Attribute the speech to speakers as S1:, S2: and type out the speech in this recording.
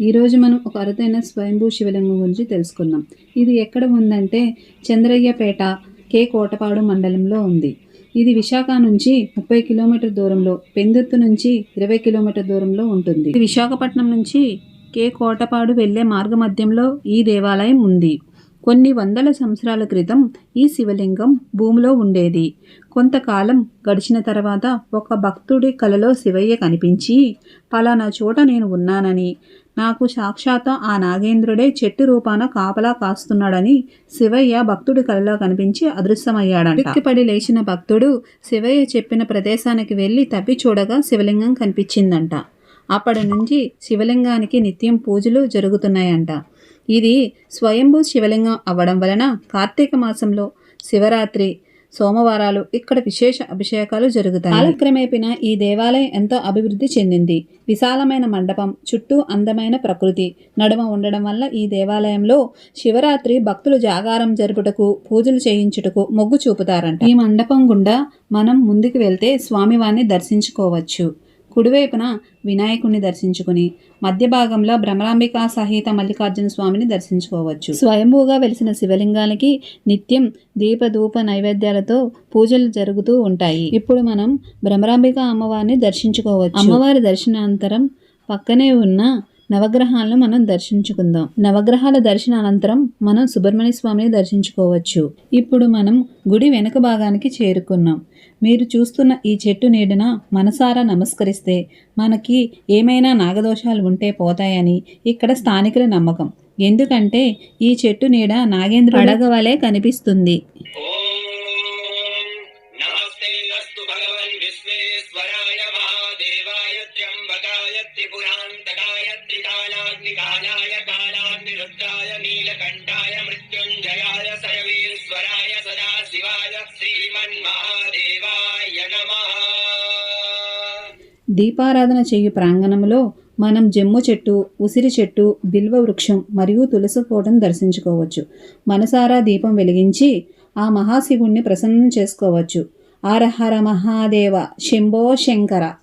S1: ఈరోజు మనం ఒక అరుదైన స్వయంభూ శివలింగం గురించి తెలుసుకుందాం. ఇది ఎక్కడ ఉందంటే చంద్రయ్యపేట కే. కోటపాడు మండలంలో ఉంది. ఇది విశాఖ నుంచి ముప్పై కిలోమీటర్ దూరంలో పెందుర్తు నుంచి ఇరవై కిలోమీటర్ దూరంలో ఉంటుంది. విశాఖపట్నం నుంచి కే. కోటపాడు వెళ్ళే మార్గమధ్యంలో ఈ దేవాలయం ఉంది. కొన్ని వందల సంవత్సరాల క్రితం ఈ శివలింగం భూమిలో ఉండేది. కొంతకాలం గడిచిన తర్వాత ఒక భక్తుడి కలలో శివయ్య కనిపించి పలానా చోట నేను ఉన్నానని నాకు సాక్షాత్ ఆ నాగేంద్రుడే చెట్టు రూపాన కాపలా కాస్తున్నాడని శివయ్య భక్తుడి కలలో కనిపించి అదృశ్యమయ్యాడంట. ఉలిక్కిపడి లేచిన భక్తుడు శివయ్య చెప్పిన ప్రదేశానికి వెళ్ళి తవ్వి చూడగా శివలింగం కనిపించిందంట. అప్పటి నుంచి శివలింగానికి నిత్యం పూజలు జరుగుతున్నాయంట. ఇది స్వయంభూ శివలింగం అవ్వడం వలన కార్తీక మాసంలో శివరాత్రి సోమవారాలు ఇక్కడ విశేష అభిషేకాలు జరుగుతాయి. కాలక్రమేపిన ఈ దేవాలయం ఎంతో అభివృద్ధి చెందింది. విశాలమైన మండపం చుట్టూ అందమైన ప్రకృతి. నడుమ ఉండడం వల్ల ఈ దేవాలయంలో శివరాత్రి భక్తులు జాగారం జరుపుటకు పూజలు చేయించుటకు మొగ్గు చూపుతారంట. ఈ మండపం గుండా మనం ముందుకు వెళ్తే స్వామివారిని దర్శించుకోవచ్చు. కుడివైపున వినాయకుణ్ణి దర్శించుకుని మధ్య భాగంలో భ్రమరాంబికా సహిత మల్లికార్జున స్వామిని దర్శించుకోవచ్చు. స్వయంభూగా వెలిసిన శివలింగానికి నిత్యం దీపధూప నైవేద్యాలతో పూజలు జరుగుతూ ఉంటాయి. ఇప్పుడు మనం భ్రమరాంబిక అమ్మవారిని దర్శించుకోవచ్చు. అమ్మవారి దర్శనానంతరం పక్కనే ఉన్న నవగ్రహాలను మనం దర్శించుకుందాం. నవగ్రహాల దర్శన అనంతరం మనం సుబ్రహ్మణ్య స్వామిని దర్శించుకోవచ్చు. ఇప్పుడు మనం గుడి వెనుక భాగానికి చేరుకున్నాం. మీరు చూస్తున్న ఈ చెట్టు నీడన మనసారా నమస్కరిస్తే మనకి ఏమైనా నాగదోషాలు ఉంటే పోతాయని ఇక్కడ స్థానికుల నమ్మకం. ఎందుకంటే ఈ చెట్టు నీడ నాగేంద్ర అడగవలే కనిపిస్తుంది. దీపారాధన చేయు ప్రాంగణంలో మనం జమ్ము చెట్టు ఉసిరి చెట్టు బిల్వ వృక్షం మరియు తులసి కోటను దర్శించుకోవచ్చు. మనసారా దీపం వెలిగించి ఆ మహాశివుణ్ణి ప్రసన్నం చేసుకోవచ్చు. హర మహాదేవ శంభో శంకర.